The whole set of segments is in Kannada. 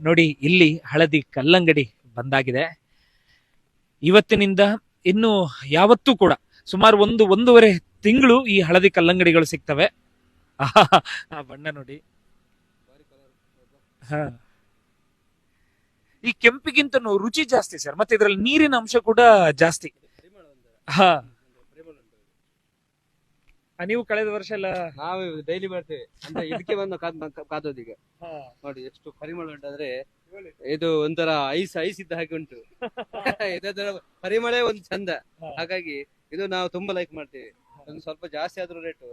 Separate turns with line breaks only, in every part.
ನೋಡಿ, ಇಲ್ಲಿ ಹಳದಿ ಕಲ್ಲಂಗಡಿ ಬಂದಾಗಿದೆ. ಇವತ್ತಿನಿಂದ ಇನ್ನು ಯಾವತ್ತೂ ಕೂಡ ಸುಮಾರು ಒಂದು, ಒಂದೂವರೆ ತಿಂಗಳು ಈ ಹಳದಿ ಕಲ್ಲಂಗಡಿಗಳು ಸಿಗ್ತವೆ. ಆ ಬಣ್ಣ ನೋಡಿ. ಹಾ. ಈ ಕೆಂಪಿಗಿಂತ ರುಚಿ ಜಾಸ್ತಿ ಸರ್, ಮತ್ತೆ ಇದರಲ್ಲಿ ನೀರಿನ ಅಂಶ ಕೂಡ ಜಾಸ್ತಿ. ಹಾ. ಆ, ನೀವು ಕಳೆದ ವರ್ಷ ಎಲ್ಲ
ನಾವು ಡೈಲಿ ಮಾಡ್ತೇವೆ ಅಂದ್ರೆ ಇದಕ್ಕೆ ಬಂದು ಕಾದೋದು ಈಗ ನೋಡಿ ಎಷ್ಟು ಪರಿಮಳ ಉಂಟು ಅಂದ್ರೆ ಇದು ಒಂಥರ ಐಸ್ ಐಸ್ ಇದ್ದ ಹಾಗೆ ಉಂಟು ಇದರ ಪರಿಮಳ ಒಂದು ಚಂದ
ಹಾ.
ಹಾಗಾಗಿ ಇದು ನಾವು ತುಂಬಾ ಲೈಕ್ ಮಾಡ್ತೇವೆ ಒಂದು ಸ್ವಲ್ಪ ಜಾಸ್ತಿ ಆದ್ರೂ ರೇಟು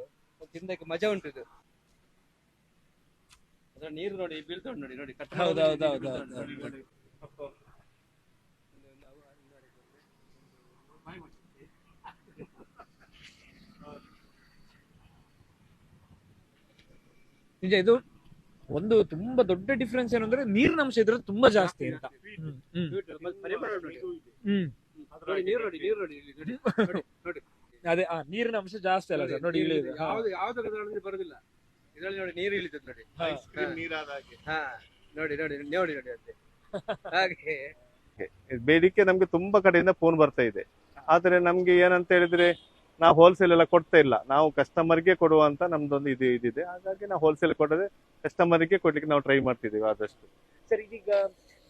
ತಿನ್ನಕ್ಕೆ ಮಜಾ ಉಂಟು ಇದು ಅದ್ರ ನೀರು ನೋಡಿ ಬೀಳ್ತಾ ಉಂಟು ನೋಡಿ ನೋಡಿ ಕಟ್ಟ
ಹೌದು, ಹೌದು,
ನೀರು
ಹೌದು,
ಬೀಳ್ತಾ ಉಂಟು
ಹೌದು,
ನೋಡಿ, ನೋಡಿ.
ನಿಜ ಇದು ಒಂದು ತುಂಬಾ ದೊಡ್ಡ ಡಿಫ್ರೆನ್ಸ್ ಏನಂದ್ರೆ ನೀರಿನ ಅಂಶ ಇದ್ರೆ ತುಂಬಾ ಜಾಸ್ತಿ ಅಂತ. ಹ್ಮ್, ಹ್ಮ್,
ಮತ್ತೆ ಪರಿಮಳ ನೋಡಿ ನೀರು ನೋಡಿ ನೀರು ನೋಡಿ ನೋಡಿ ನೋಡಿ. ನೋಡಿ
ಅದೇ ಆ ನೀರಿನ ಅಂಶ ಜಾಸ್ತಿ ಅಲ್ಲ ಸರ್ ನೋಡಿ. ಹಾ.
ಯಾವ್ದು ಬರುದಿಲ್ಲ. ಇದರಲ್ಲಿ ನೋಡಿ ನೀರು ಇಳಿತದೆ ನೋಡಿ.
ಹಾ.
ಹಾ. ನೋಡಿ ನೋಡಿ ನೋಡಿ ನೋಡಿ ಅಂತೆ ಹಾಗೆ.
ಬೇಡಿಕೆ ನಮ್ಗೆ ತುಂಬಾ ಕಡೆಯಿಂದ ಫೋನ್ ಬರ್ತಾ ಇದೆ. ಆದ್ರೆ ನಮ್ಗೆ ಏನಂತ ಹೇಳಿದ್ರೆ ನಾವು ಹೋಲ್ಸೇಲ್ ಎಲ್ಲ ಕೊಡ್ತಾ ಇಲ್ಲ. ನಾವು ಕಸ್ಟಮರ್ಗೆ ಕೊಡುವಂತ ನಮ್ದೊಂದು ಇದು ಇದಿದೆ. ಹಾಗಾಗಿ ನಾವು ಹೋಲ್ಸೇಲ್ ಕೊಡದೆ ಕಸ್ಟಮರ್ಗೆ ಕೊಡ್ಲಿಕ್ಕೆ ನಾವು ಟ್ರೈ ಮಾಡ್ತಿದ್ದೀವಿ ಆದಷ್ಟು.
ಸರ್ ಇದೀಗ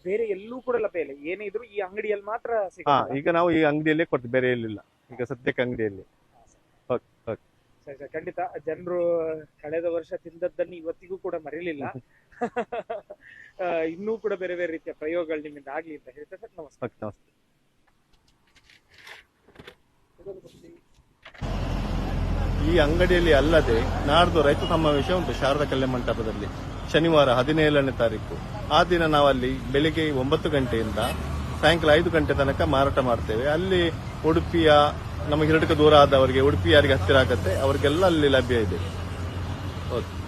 ಬೇರೆ ಎಲ್ಲೂ ಕೂಡ ಲಭ್ಯ ಇಲ್ಲ. ಏನೇ ಇದ್ರು ಈ ಅಂಗಡಿಯಲ್ಲಿ ಮಾತ್ರ
ಹಾ? ಈಗ ನಾವು ಈ ಅಂಗಡಿಯಲ್ಲೇ ಕೊಡ್ತೀವಿ. ಬೇರೆ ಎಲ್ಲಿಲ್ಲ. ಈಗ ಸದ್ಯಕ್ಕೆ ಅಂಗಡಿಯಲ್ಲಿ. ಓಕೆ ಓಕೆ
ಸರಿ ಸರ್. ಖಂಡಿತ ಜನರು ಕಳೆದ ವರ್ಷ ತಿಂದದ್ದನ್ನು ಇವತ್ತಿಗೂ ಕೂಡ ಮರೀಲಿಲ್ಲ ಆ, ಇನ್ನೂ ಕೂಡ ಬೇರೆ ಬೇರೆ ರೀತಿಯ ಪ್ರಯೋಗಗಳು ನಿಮ್ಮಿಂದ ಆಗ್ಲಿ ಅಂತ ಹೇಳ್ತಾರೆ ಸರ್
ಓಕೆ ನಮಸ್ತೆ. ಈ ಅಂಗಡಿಯಲ್ಲಿ ಅಲ್ಲದೆ ನಾಡ್ದು ರೈತ ಸಮಾವೇಶ ಉಂಟು ಶಾರದಾ ಕಲ್ಯಾಣ ಮಂಟಪದಲ್ಲಿ. ಶನಿವಾರ ಹದಿನೇಳನೇ ತಾರೀಕು. ಆ ದಿನ ನಾವಲ್ಲಿ ಬೆಳಿಗ್ಗೆ ಒಂಬತ್ತು ಗಂಟೆಯಿಂದ ಸಾಯಂಕಾಲ ಐದು ಗಂಟೆ ತನಕ ಮಾರಾಟ ಮಾಡ್ತೇವೆ. ಅಲ್ಲಿ ಉಡುಪಿಯ ನಮಗೆ ಹಿರಡಕ ದೂರ ಆದವರಿಗೆ ಉಡುಪಿ ಯಾರಿಗೆ ಹತ್ತಿರ ಆಗುತ್ತೆ. ಅವರಿಗೆಲ್ಲ ಅಲ್ಲಿ ಲಭ್ಯ ಇದೆ. ಓಕೆ.